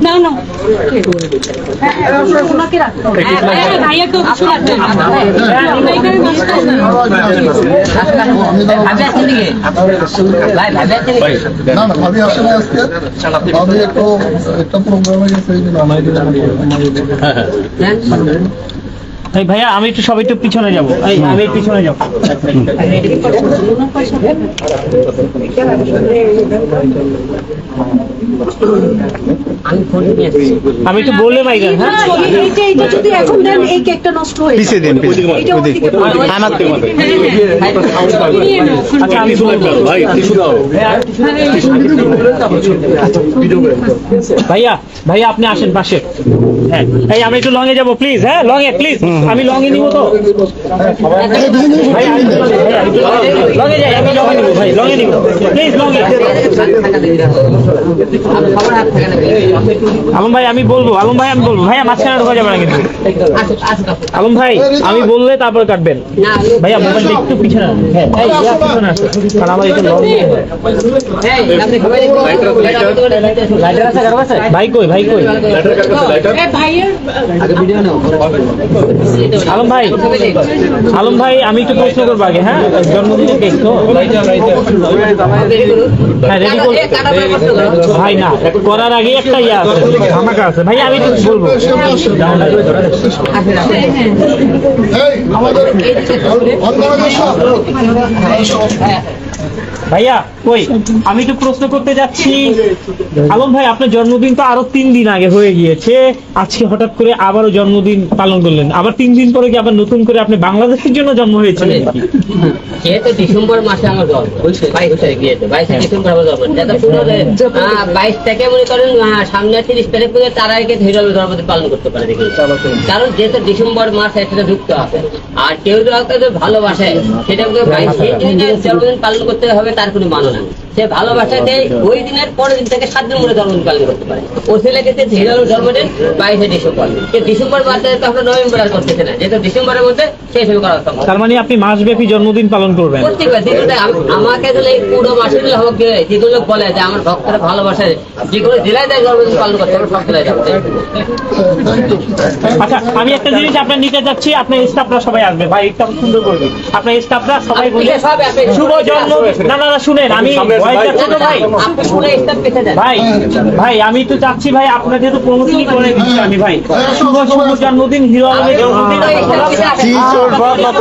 না না ভাইয়া তো না না ভাবি আসলে আজকে ভাবি একটু একটা প্রোগ্রামে গেছে এই জন্য আমাদের এই ভাইয়া আমি একটু সবাই একটু পিছনে যাব। এই আমি পিছনে যাব। আমি একটু বললে ভাই হ্যাঁ এইটা এইটা যদি এখন দেন এই কেকটা নষ্ট হয়ে যাবে পিছিয়ে দিন পিছিয়ে আমার আচ্ছা আমি বলব ভাইয়া ভাইয়া আপনি আসেন পাশে হ্যাঁ এই আমি একটু লঙে যাব প্লিজ হ্যাঁ লঙে প্লিজ আমি লঙে নিব তো ভাই যাই আমি লঙে নিব ভাই নিব প্লিজ লঙে আলম ভাই, আমি বলব, আলম ভাই, আমি বলব। ভাইয়া, মাঝখানে ঢোকা যাবে না কিন্তু। আলম ভাই, আমি বললে তারপর কাটবেন। ভাইয়া, মোবাইলটা একটু পিছনে হ্যাঁ কারণ আমার কাছে ভাই কই ভাই কই? আলম ভাই আলম ভাই, আমি একটু প্রশ্ন করব আগে হ্যাঁ? জন্মদিনের কেক তো? হ্যাঁ রেডি ভাই না, করার আগে একটা ইয়া আছে। ধামাকা আছে। ভাই আমি তো বলব। আমাদের ভাইয়া কই আমি তো প্রশ্ন করতে যাচ্ছি। আলম ভাই আপনার জন্মদিন তো আরও তিন দিন আগে হয়ে গিয়েছে। আজকে হঠাৎ করে আবারও জন্মদিন পালন করলেন। আবার তিন দিন পরে কি আবার নতুন করে আপনি বাংলাদেশের জন্য জন্ম হয়েছিলেন যেহেতু ডিসেম্বর মাসে আমার জন্ম। বাইশ ডিসেম্বর আমার জন্ম। থেকে মনে করেন সামনে তিরিশ তারিখ পর্যন্ত তার আগে হিরো জন্মদিন পালন করতে পারে কারণ যেহেতু ডিসেম্বর মাস সাথে যুক্ত আছে। আর কেউ যদি কাউকে ভালোবাসে সেটাকে বাইশ দিনে জন্মদিন পালন করতে হবে তার কোনো মানো না। সে ভালোবাসাতে ওই দিনের পরের দিন থেকে সাত দিন মনে জন্মদিন পালন করতে পারে। ও ছেলে গেছে হিরোর জন্মদিন বাইশে ডিসেম্বর। ডিসেম্বর মাসে তো আমরা নভেম্বর আর করতেছে না। যেহেতু ডিসেম্বরের মধ্যে সেই হিসেবে করা সম্ভব। তার মানে আপনি মাসব্যাপী জন্মদিন পালন করবেন। প্রত্যেকবার আমাকে দিলে এই পুরো মাসের হোক গেলে যেগুলো বলে যে আমার ভক্তরা ভালোবাসে যেগুলো জেলায় দেয় জন্মদিন পালন করতে হবে সব জেলায় যাবে। আচ্ছা আমি একটা জিনিস আপনার নিতে যাচ্ছি আপনার স্টাফরা সবাই আসবে ভাই একটু সুন্দর করবে আপনার স্টাফরা সবাই বলে শুভ জন্ম না না না শুনেন আমি ভাই ভাই ভাই আমি তো চাচ্ছি ভাই আপনার যেহেতু প্রমোশনই করে দিচ্ছি আমি ভাই শুভ শুভ জন্মদিন হিরো আলমের জন্মদিন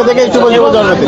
থেকে শুভ শুভ জন্মদিন